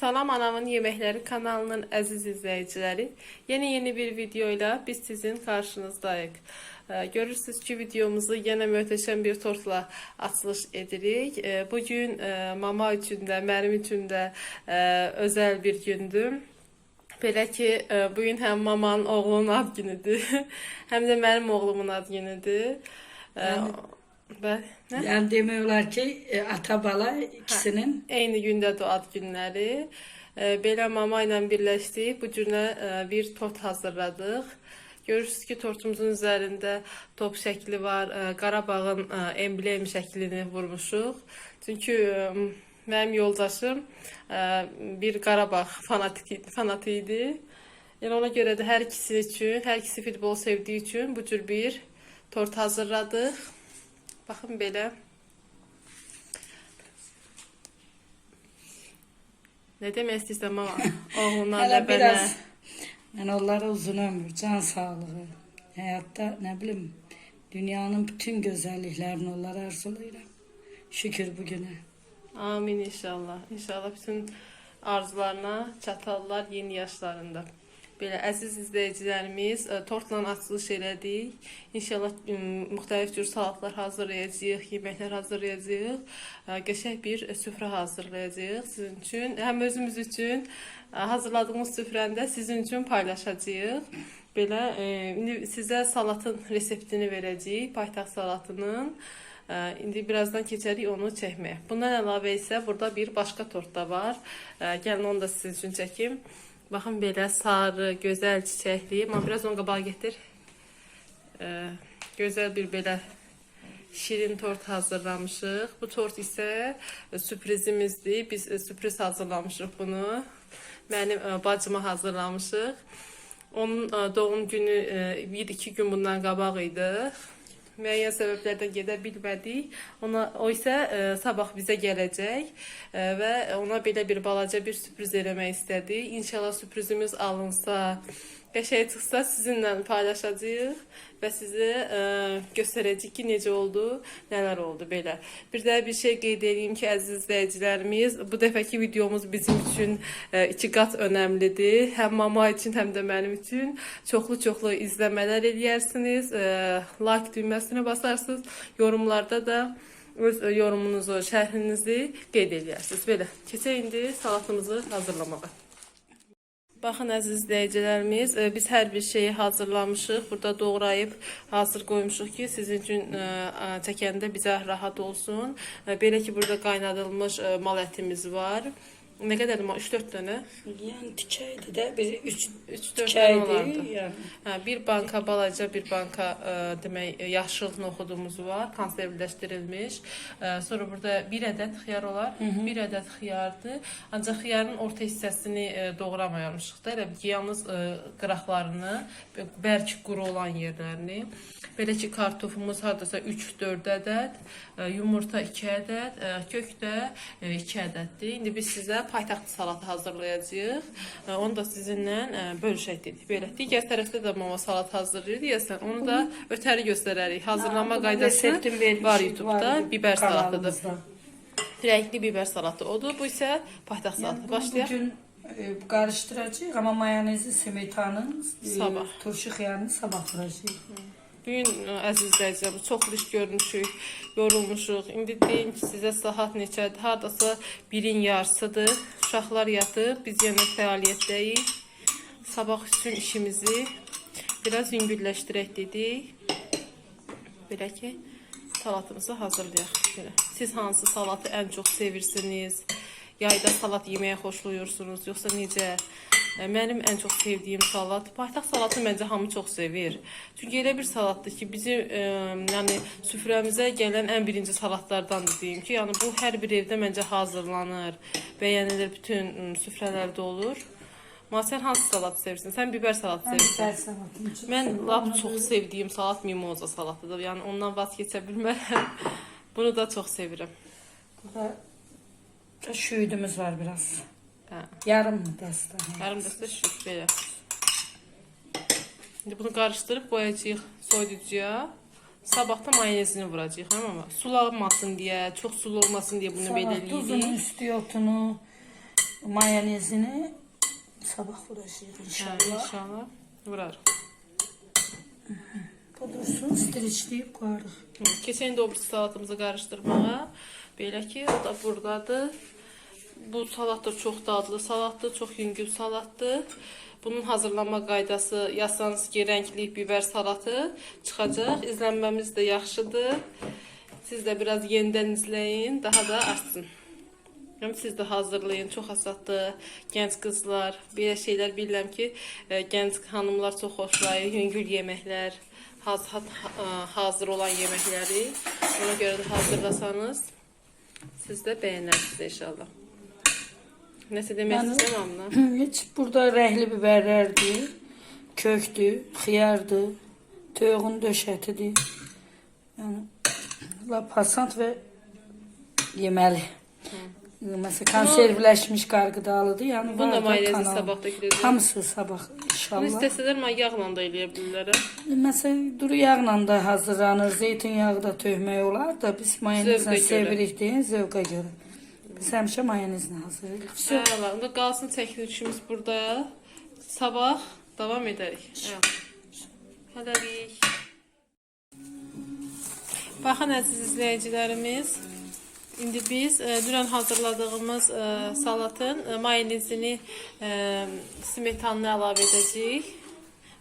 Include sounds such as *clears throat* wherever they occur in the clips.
Salam Anamın Yemekleri kanalının əziz izləyiciləri. Yeni yeni bir videoyla biz sizin karşınızdayıq. Ee, Görürsünüz ki videomuzu yenə möhtəşəm bir tortla açılış edirik. Ee, Bugün e, mama üçün də, mənim üçün də e, özəl bir gündür. Belə ki, e, bu gün həm mamanın oğlunun ad günüdür, *laughs* həm də mənim oğlumun ad günüdür. Yəni- Nə? Yani demiyorlar ki e, ata bala ikisinin Eyni gündə də ad günləri. E, Belə mama ilə birləşdik. Bu günə e, bir tort hazırladıq. Görürsüz ki, tortumuzun üzərində top şəkli var. E, Qarabağın e, emblem şəklini vurmuşuq. Çünki e, mənim yoldaşım e, bir Qarabağ fanatik fanatı idi. Yəni ona görə də hər ikisi üçün, hər ikisi futbol sevdiyi üçün bu cür bir tort hazırladıq. Baxın belə. Ne? Oğluna Hele da belə. biraz yani onlara uzun ömür, can sağlığı, hayatta ne bileyim dünyanın bütün güzelliklerini onlara arzulayıram. Şükür bugüne. Amin inşallah. İnşallah bütün arzularına çatarlar yeni yaşlarında. Belə əziz izləyicilərimiz, e, tortla açılış elədik. İnşallah e, müxtəlif cür salatlar hazırlayacağıq, yeməklər hazırlayacağıq. E, Qəşəng bir süfrə hazırlayacağıq sizin üçün, həm özümüz üçün hazırladığımız süfrəni də sizin üçün paylaşacağıq. Belə indi sizə salatın reseptini verəcəyik, paytaxt salatının. İndi birazdan keçərik onu çəkməyə. Bundan əlavə isə burada bir başqa tort da var. Gəlin onu da sizin üçün çəkim. Baxın belə sarı, gözəl çiçəkli. Amma *coughs* biraz onu qabağa gətir. Ə, Gözəl bir belə şirin tort hazırlamışıq. Bu tort isə e, sürprizimizdir. Biz e, sürpriz hazırlamışıq bunu. Mənim e, bacıma hazırlamışıq. Onun e, doğum günü e, bir iki gün bundan qabaq idi. Müəyyən səbəblərdən gedə bilmədik. Ona o isə e, sabah bizə gələcək e, və ona belə bir balaca bir sürpriz eləmək istədi. İnşallah sürprizimiz alınsa, çıxsa sizinlə paylaşacağıq və sizə e, göstərəcəyik ki, necə oldu, nələr oldu belə. Bir də bir şey qeyd edeyim ki, əziz izləyicilərimiz, bu dəfəki videomuz bizim üçün e, iki qat önəmlidir. Həm mama üçün, həm də mənim üçün çoxlu-çoxlu izləmələr eləyərsiniz, e, like düyməsinə basarsınız, yorumlarda da öz yorumunuzu, şərhinizi qeyd eləyərsiniz. Belə, keçək indi salatımızı hazırlamağa. Baxın əziz izləyicilərimiz, e, biz hər bir şeyi hazırlamışıq. Burada doğrayıb hazır qoymuşuq ki, sizin üçün e, çəkəndə bizə rahat olsun. E, Belə ki, burada qaynadılmış mal ətimiz var. Nə qədərdir? 3-4 dənə. Yani dikeydi de bir üç 3-4 dənə olardı. dikeydi yani. Hə, bir banka balaca bir banka ə, demək ə, yaşıl noxudumuz var, konservləşdirilmiş. Ə, sonra burada bir ədəd xiyar olar. Bir ədəd xiyardır. Ancaq xiyarın orta hissəsini ə, doğramamışıq da, elə yalnız ə, qıraqlarını, bərk quru olan yerlərini. Belə ki, kartofumuz hardasa 3-4 ədəd, ə, yumurta 2 ədəd, ə, kök də 2 ədəddir. İndi biz sizə paytaxt salatı hazırlayacağıq. Ə, Onu da sizinlə ə, bölüşək dedik. Belə digər tərəfdə də mama salat hazırlayır deyəsən. Onu da ötəri göstərərik. Hazırlama qaydası var YouTube-da. Biber salatıdır. Rəngli biber salatı odur. Bu isə paytaxt salatı. bunu Başlayaq. bugün e, karıştıracağız ama mayonezi, smetanın, e, Sabah. turşu xiyarını sabah vuracağız. Bu gün ə, əziz izləyicilər, çoxlu iş görmüşük, yorulmuşuq. İndi deyim ki, sizə saat neçədir? Hardasa birin yarısıdır. Uşaqlar yatıb, biz yenə fəaliyyətdəyik. Sabah üçün işimizi biraz yüngülləşdirək dedik. Belə ki, salatımızı hazırlayaq. Siz hansı salatı ən çox sevirsiniz? Yayda salat yeməyə xoşlayırsınız, yoxsa necə? E, Mənim ən çox sevdiyim salat, paytaxt salatı məncə hamı çox sevir. Çünki elə bir salatdır ki, bizim e, yəni süfrəmizə gələn ən birinci salatlardandır deyim ki, yəni bu hər bir evdə məncə hazırlanır, bəyənilir, bütün m, süfrələrdə olur. Ma sən hansı salat sevirsən? Sən biber salatı Ben sevirsən. salatını Mən lap çox sevdiyim salat mimoza salatıdır. Yəni ondan vaz keçə bilmərəm. *laughs* Bunu da çox sevirəm. Burada da şüydümüz var biraz. Yarım deste? Yarım dəstə şüt belə. İndi bunu qarışdırıb qoyacağıq soyuducuya. Sabah da mayonezini vuracağıq, hə mama? Sulanmasın deyə, çox sulu olmasın deyə bunu belə Sonra tuzunu, eləyirik. üstü otunu, Mayonezini sabah vuracağıq Hə, inşallah. inşallah vurarıq. Pudursun, streçləyib qoyarıq. Keçən də o birisi salatımızı qarışdırmağa. Belə ki, o da buradadır. Bu salat da çox dadlı salatdır, çox yüngül salatdır. Bunun hazırlanma qaydası yazsanız ki, rəngli biber salatı çıxacaq. İzlənməmiz də yaxşıdır. Siz də biraz yenidən izləyin, daha da artsın. Hem siz də hazırlayın. Çox asaddır. Gənc qızlar, belə şeylər bilirəm ki, e, gənc xanımlar çox xoşlayır. Yüngül yeməklər, haz, ha, ha- hazır olan yeməkləri. Ona görə də hazırlasanız siz də bəyənərsiniz inşallah. Nəsə demək Yəni- istəyirəm amma. *clears throat* Heç burada rəhli biberlərdir, kökdür, xiyardır, toyuğun döşətidir. Yəni lap hasant və yeməli. Məsələn, konservləşmiş qarqıdalıdır. Yəni Bunu da var da mayonezi kanal. sabah döküləcək. Hamısı sabah Bunu inşallah. istəsələr mən yağla da eləyə bilərlər. Məsələn, duru yağla da hazırlanır, zeytin yağı da tökmək olar da biz mayonezlə sevirik deyin, zövqə görə. Mayonezlə hazırlayırıq. Vəsə, Əla, onda qalsın çəkilişimiz burada. Sabah davam edərik. Əla. Hələlik. Baxın əziz izləyicilərimiz, indi biz e, dünən hazırladığımız e, salatın e, mayonezini e, smetanını əlavə edəcəyik.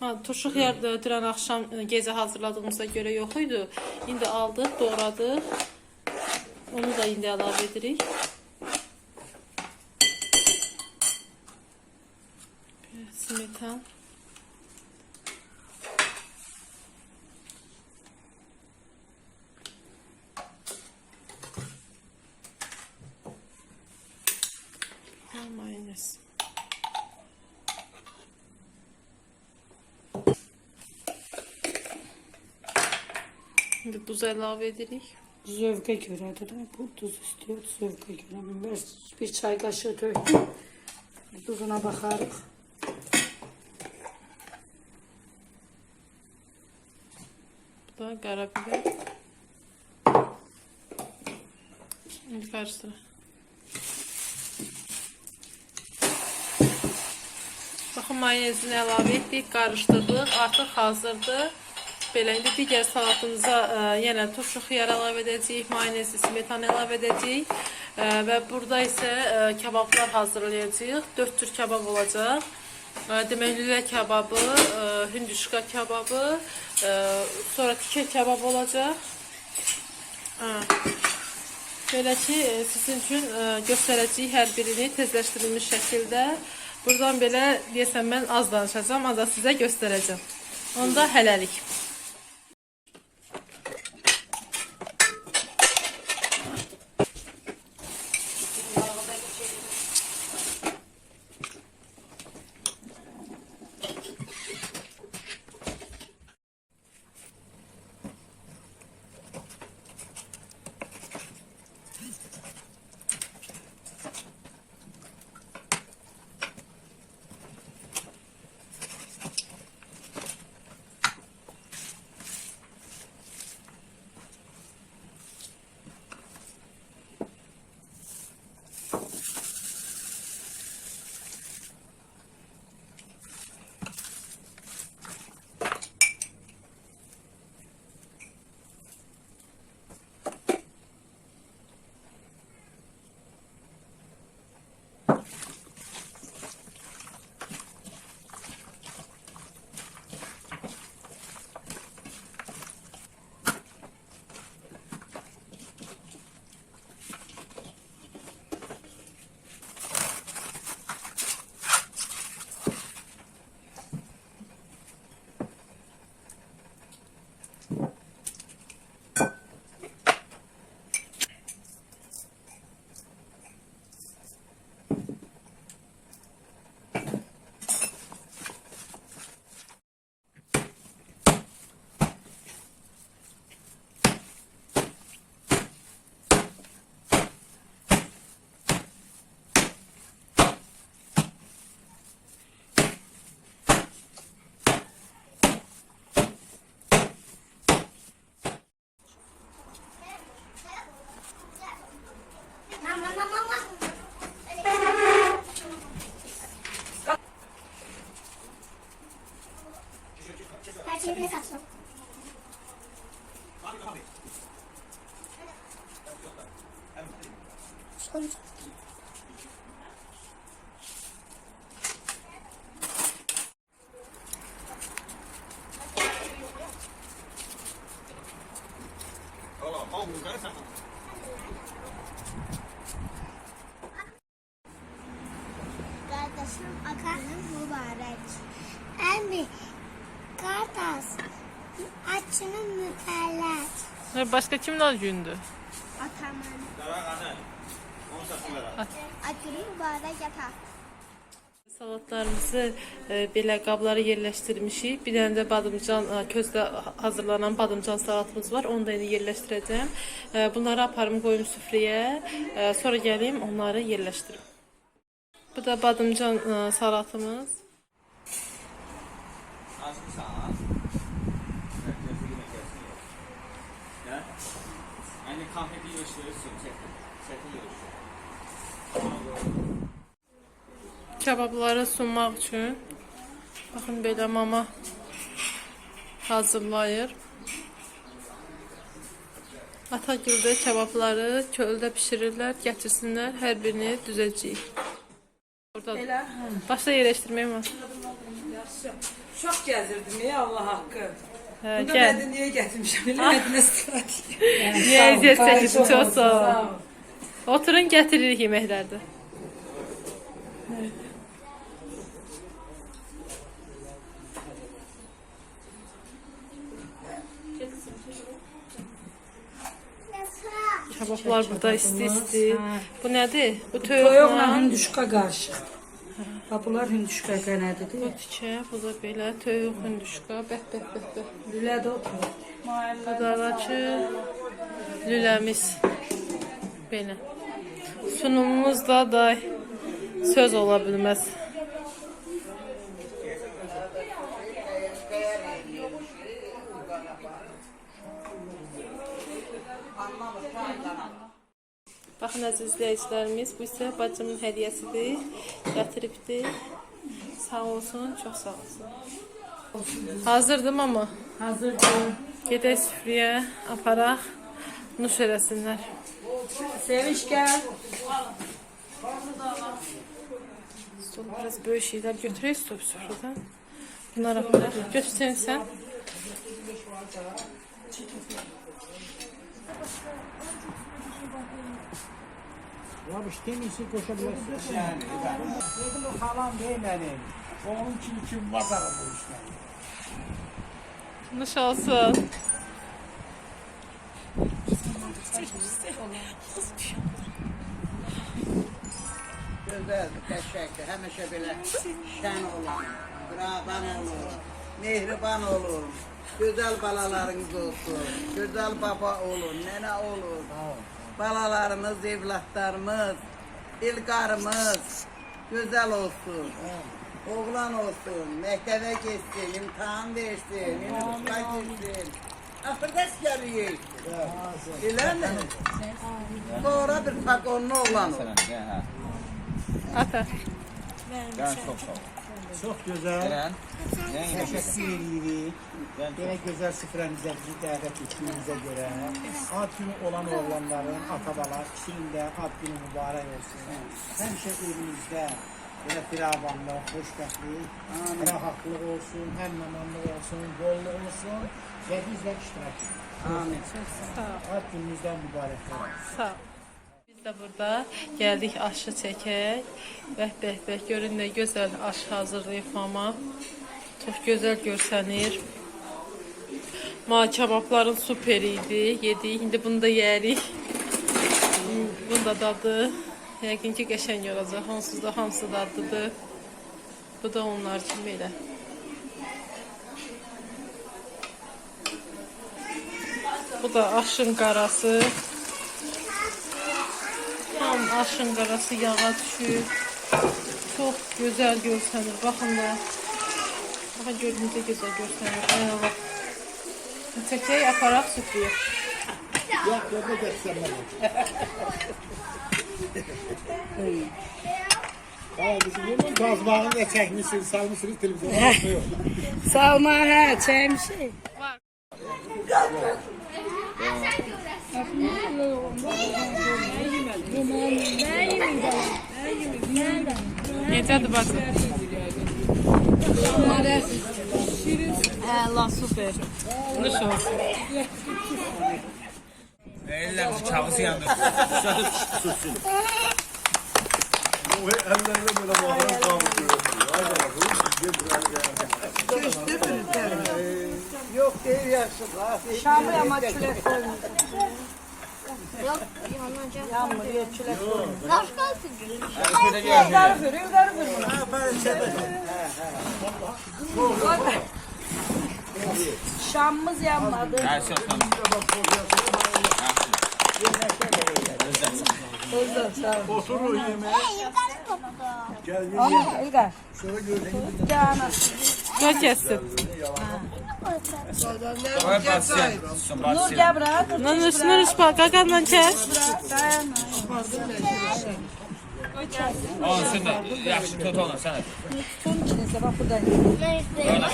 Ha, turşu xiyar da dünən axşam e, gecə hazırladığımıza görə yox idi. İndi aldıq, doğradıq. Onu da indi əlavə edirik. Ha, mayonez. Şimdi buz əlavə edirik. Zövqə görədir. Bu duz istəyir, zövqə görə. Bir çay qaşığı tökdüm. Duzuna baxarıq. Da karabiber. Şimdi karıştır. Baxın mayonezini əlavə etdik, qarışdırdıq, artıq hazırdır. Belə indi digər salatımıza ə, yenə turşu xiyar əlavə edəcəyik, mayonez, smetan əlavə edəcəyik ə, və burada isə ə, kebablar hazırlayacağıq. 4 tür kebab olacaq. Demək lülə kebabı, ə, hündüşka kebabı, ə, sonra tikə kebab olacaq. Belə ki, e, sizin üçün e, göstərəcəyik hər birini tezləşdirilmiş şəkildə. Buradan belə deyəsən mən az danışacağam, ancaq sizə göstərəcəm. Onda hələlik. Əmi, qardaş, açının mütəllət. Ha, Başka kimler gündü? Atamın. Açının mübarək ata. Salatlarımızı e, belə qablara yerləşdirmişik. Bir dənə də badımcan e, közdə hazırlanan badımcan salatımız var. Onu da indi yerləşdirəcəm. E, bunları aparım qoyum süfrəyə. E, sonra gəlim onları yerləşdirim. Bu da badımcan e, salatımız. Açmışsan. Herkesi yine gelsin. Ya. Aynı kahve bir gösteriyorsun. Çekin. Çekin görüşürüz. Kebabları sunmaq üçün baxın belə mama hazırlayır. Atagüldə kebabları köldə bişirirlər, gətirsinlər, hər birini düzəcəyik. Burada başda yerləşdirmək var. Çok gezirdim ya Allah hakkı. Hə, Bunda gəl. ben de niye getirmişim? Bilemedim. Niyə əziyyət çəkirsən? Çox sağ ol. Sağ ol. Oturun, gətiririk yeməklərdə. Kebablar burada isti-isti. Bu nədir? Bu Toyuqla hündüşka qarşı. Ha bunlar hündüşka bu qənədidir. tikə, bu da belə toyuq hündüşka. Bəh, bəh, bəh, bəh. Lülədə oturur. Bu da var lüləmiz. Belə. Sunumumuz da day söz ola bilməz. Baxın əziz izləyicilərimiz, bu isə bacımın hədiyyəsidir. Gətiribdir. Sağ olsun, çox sağ olsun. Hazırdım amma. Hazırdır. Gedək süfrəyə aparaq, nuş eləsinlər. Sevinç gəl. Stol biraz böyük şeylər götürək stol süfrədən. Bunlar aparaq. Götürsən sən. Ya istemiyorsun koşabilirsin. Yani. Dedim o falan değil benim. Onun için kim var bu işte. Nuş olsun. Gözəldir, qəşəngdir. Həmişə belə şən olan, qıraban olur, mehriban olur. Gözəl balalarınız olsun. Gözəl baba olur, nənə olur. Balalarımız, evlatlarımız, ilqarımız gözəl olsun. Oğlan olsun, məktəbə getsin, imtahan versin, universiteta girsin. Axırda gəlir. Eləmi? Sonra bir pakonlu oğlan ha. Ata. Ben çok sağ ol. Çok güzel. Ben Yine güzel süfremize bizi davet ettiğinize göre ad günü olan oğlanların, atabalar ikisinin de ad günü mübarek olsun. Hemşe evinizde böyle firavanlık, hoşbəxtlik, rahatlık olsun, hem mamanlık olsun, bolluk olsun ve bizler iştirak edin. Amin. Ad gününüzden mübarekler olsun. Sağ ol. Də burada gəldik aşı çəkək. Bəh, bəh, bəh. Görün nə gözəl aş hazırlayıb mama. Çox gözəl görsənir. Ma super idi. Yedik. İndi bunu da yeyərik. Bunun da dadı yəqin ki qəşəng olacaq. Onsuz da hamısı dadlıdır. Bu da onlar kimi elə. Bu da aşın qarası. Tam aşın qarası yağa düşür. Çox gözəl görsənir. Baxın da. Baxın görün necə gözəl görsənir. Ay Allah. Çəkək aparaq süfrəyə. Yok, yok, yok, yok. Aa, bizim yemin gazmağını da çekmişsiniz, salmışsınız televizyona. Yok. Salma hə, çəkmişik. Necədir bacım? Allah super. Nuş olsun. Ellerimizi kağısı yandı. Susatıp sussun. O ellerine böyle mahram kaldırıyor. Haydi bakalım. Köştü mü? Yok değil yaşlı. Şamı ama koymuş. Yok, yanacak. Yağmur ya çilek. Başka gel. Yukarı vur, yukarı vur bunu. Şamımız yanmadı. Ha, sen sen. Oturun yemeğe. Gel gel. Ama İlgar. Şöyle göreyim. Cana. Gör Nur gel bırak. Lan üstüne üst bak. Kalkan lan çek. Oğlum sen de yaxşı tut onu sen. Son ikinize bak buradan.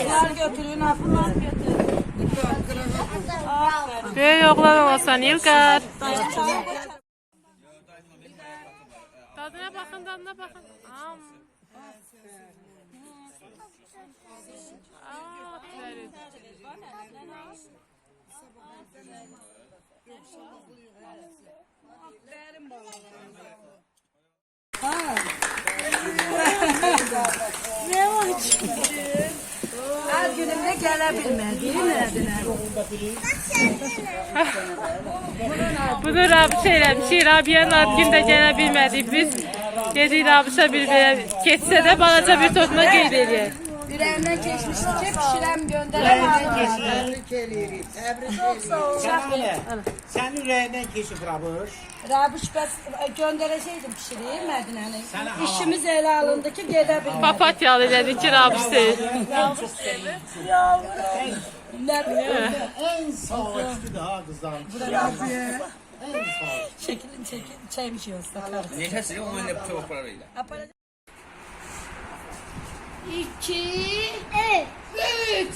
Bunlar götürün afınlar götürün. Böyük oğlan olasan İlkar. Tadına bakın, tadına bakın. Am. Aferin. Her günümde gelebilmedi. Nədilər? Bunu Rabişə eləmişik. Rabiyyənin ad gündə gələ bilmədik biz. Dedik Rabişə bir belə keçsə balaca bir topla qeyd. Ürəyimdən keçmişdi ki, pişirəm göndərəm. Tebrik edirik. Tebrik edirik. Sen Senin yüreğinden keçip Rabuş. Rabiş bəs göndərəcəkdim pişireyim Mədinəni. Sənə halal. İşimiz elə alındı ki, gedə bilmədik. Papatyalı elədik ki, Rabiş. Nə bilim. En sağlıklı daha kızlar. Çəkilin, çəkilin. Çəymiş yoxsa. Neçəsi? Onun ilə bir çox iki, evet. üç.